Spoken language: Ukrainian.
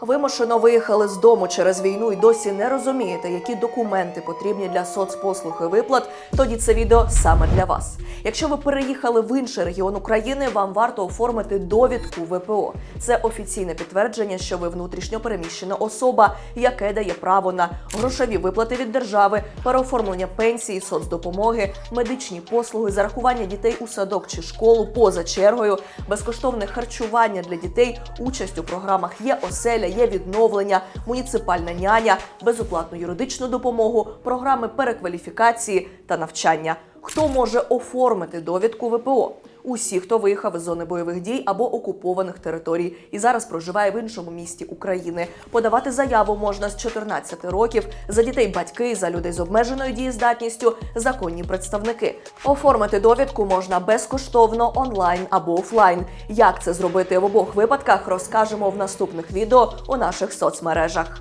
Вимушено виїхали з дому через війну і досі не розумієте, які документи потрібні для соцпослуг і виплат. Тоді це відео саме для вас. Якщо ви переїхали в інший регіон України, вам варто оформити довідку ВПО. Це офіційне підтвердження, що ви внутрішньо переміщена особа, яке дає право на грошові виплати від держави, переоформлення пенсії, соцдопомоги, медичні послуги, зарахування дітей у садок чи школу поза чергою, безкоштовне харчування для дітей, участь у програмах є оселя, є відновлення, муніципальна няня, безоплатну юридичну допомогу, програми перекваліфікації та навчання. Хто може оформити довідку ВПО? Усі, хто виїхав із зони бойових дій або окупованих територій і зараз проживає в іншому місті України. Подавати заяву можна з 14 років за дітей батьки, за людей з обмеженою дієздатністю, законні представники. Оформити довідку можна безкоштовно онлайн або офлайн. Як це зробити в обох випадках, розкажемо в наступних відео у наших соцмережах.